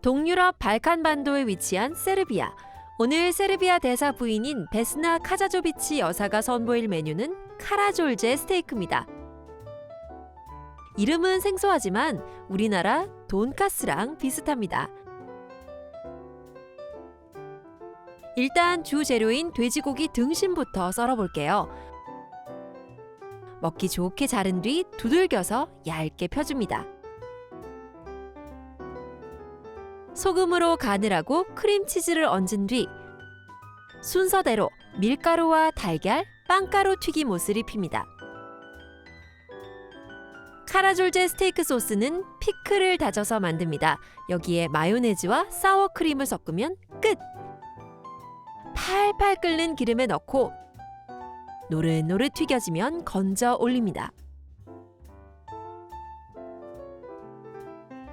동유럽 발칸 반도에 위치한 세르비아. 오늘 세르비아 대사 부인인 베스나 카자조비치 여사가 선보일 메뉴는 카라졸제 스테이크입니다. 이름은 생소하지만 우리나라 돈가스랑 비슷합니다. 일단 주 재료인 돼지고기 등심부터 썰어볼게요. 먹기 좋게 자른 뒤 두들겨서 얇게 펴줍니다. 소금으로 간을 하고 크림치즈를 얹은 뒤 순서대로 밀가루와 달걀, 빵가루 튀김옷을 입힙니다. 카라졸제 스테이크 소스는 피클을 다져서 만듭니다. 여기에 마요네즈와 사워크림을 섞으면 끝! 팔팔 끓는 기름에 넣고 노릇노릇 튀겨지면 건져 올립니다.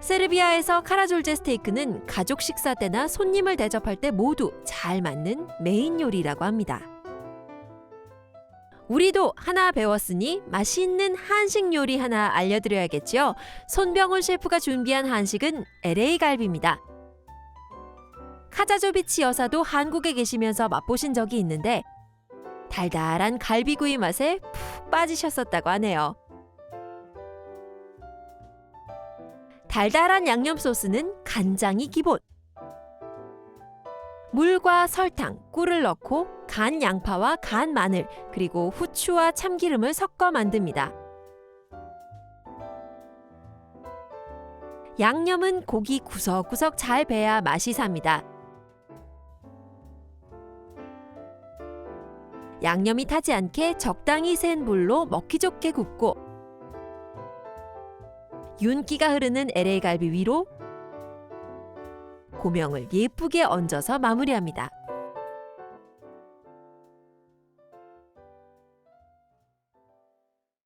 세르비아에서 카라졸제 스테이크는 가족 식사 때나 손님을 대접할 때 모두 잘 맞는 메인 요리라고 합니다. 우리도 하나 배웠으니 맛있는 한식 요리 하나 알려드려야겠죠. 손병훈 셰프가 준비한 한식은 LA 갈비입니다. 카자조비치 여사도 한국에 계시면서 맛보신 적이 있는데 달달한 갈비구이 맛에 푹 빠지셨었다고 하네요. 달달한 양념 소스는 간장이 기본. 물과 설탕, 꿀을 넣고 간 양파와 간 마늘, 그리고 후추와 참기름을 섞어 만듭니다. 양념은 고기 구석구석 잘 배야 맛이 삽니다. 양념이 타지 않게 적당히 센 불로 먹기 좋게 굽고 윤기가 흐르는 LA 갈비 위로 고명을 예쁘게 얹어서 마무리합니다.